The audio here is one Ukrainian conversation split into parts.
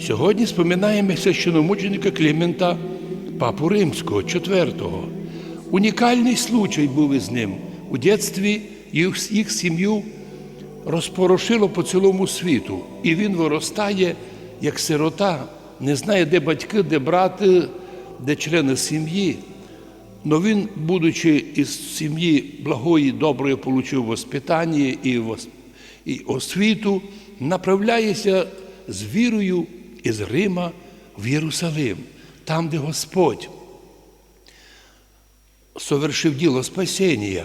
Сьогодні споминаємо священомученика Клімента Папу Римського, IV. Унікальний случай був із ним. У дитинстві їх, їх сім'ю розпорошило по цілому світу, і він виростає як сирота, не знає, де батьки, де брати, де члени сім'ї. Но він, будучи із сім'ї благої, доброї, получив воспитання і освіту, направляється з вірою із Рима в Єрусалим, там, де Господь совершив діло спасіння.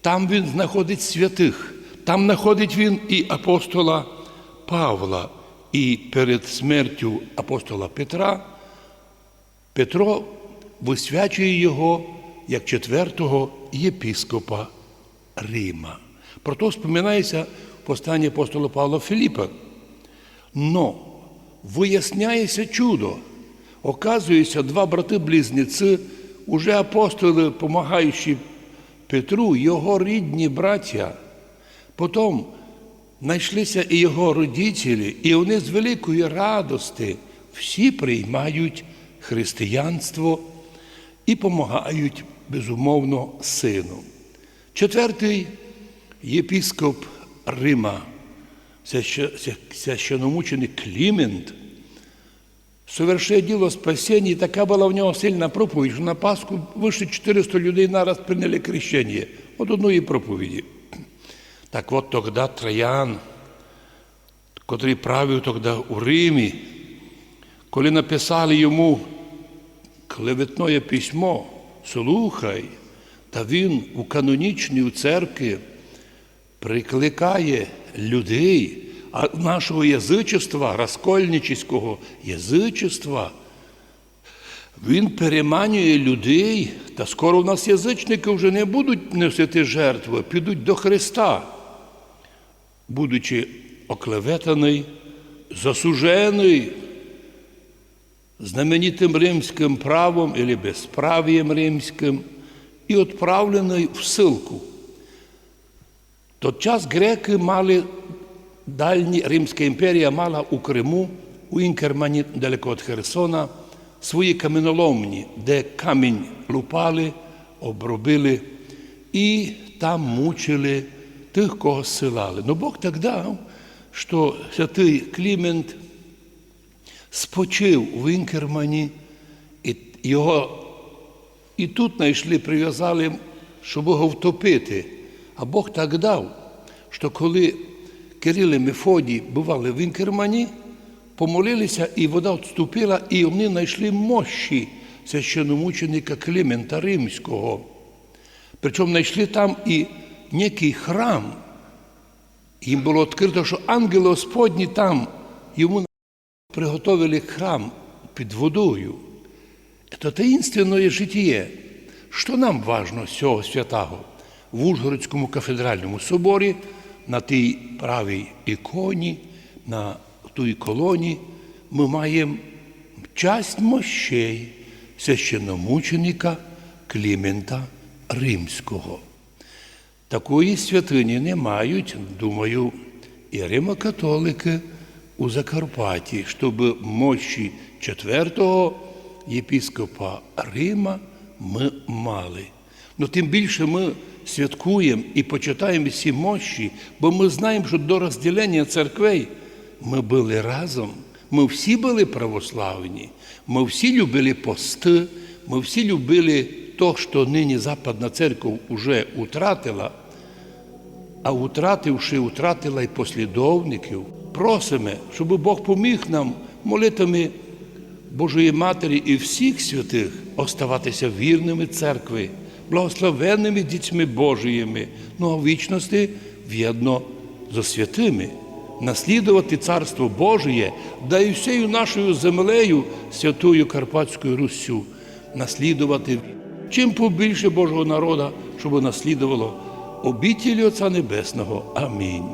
Там він знаходить святих, там знаходить він і апостола Павла. І перед смертю апостола Петра Петро висвячує його як четвертого єпіскопа Рима. Про то споминається в посланні апостола Павла Філіпа. Но виясняється чудо. Оказується, два брати-близнеці, уже апостоли, допомагаючи Петру, його рідні браття. Потім знайшлися і його родителі, і вони з великої радости всі приймають християнство і допомагають, безумовно, сину. Четвертий єпіскоп Рима, свящ- священомученик Клімент, совершає діло спасіння, і така була в нього сильна проповідь, що на Пасху вище 400 людей нараз прийняли крещення от одної проповіді. Так от тоді Троян, котрий правив тоді у Римі, коли написали йому клеветне письмо, слухай, та він у канонічній церкві прикликає людей, а нашого язичества, розкольнического язичества, він переманює людей, та скоро в нас язичники вже не будуть носити жертви, підуть до Христа, будучи оклеветаний, засужений знаменитим римським правом або безправієм римським і відправлений в ссылку. Тот час греки мали дальні, Римська імперія мала у Криму, у Інкермані, далеко від Херсона, свої каменоломні, де камінь лупали, обробили і там мучили тих, кого силали. Но Бог так дав, що святий Клімент спочив в Інкермані, і його і тут знайшли, прив'язали, щоб його втопити. А Бог так дав, що коли Кирил і Мефодій бували в Інкермані, помолилися, і вода відступила, і вони знайшли мощі священомученика Климента Римського. Причому знайшли там і некий храм. Їм було відкрито, що ангели Господні там йому приготовили храм під водою. Це таїнственне життя. Що нам важно з цього святого? В Ужгородському кафедральному соборі на тій правій іконі, на тій колоні ми маємо часть мощей священномученика Клімента Римського. Такої святині не мають, думаю, і римокатолики у Закарпатті, щоб мощі четвертого єпіскопа Рима ми мали. Ну тим більше ми святкуємо і почитаємо ці мощі, бо ми знаємо, що до розділення церквей ми були разом. Ми всі були православні, ми всі любили пости, ми всі любили то, що нині Западна церква вже втратила, а втративши, втратила й послідовників. Просимо, щоб Бог поміг нам молитвами Божої Матері і всіх святих оставатися вірними церкви, благословенними дітьми Божиїми, ну а в вічності в'єдно зо святими, наслідувати Царство Божіє, да і всею нашою землею, святою Карпатською Руссю, наслідувати чим побільше Божого народа, щоб наслідувало обітілі Отця Небесного. Амінь.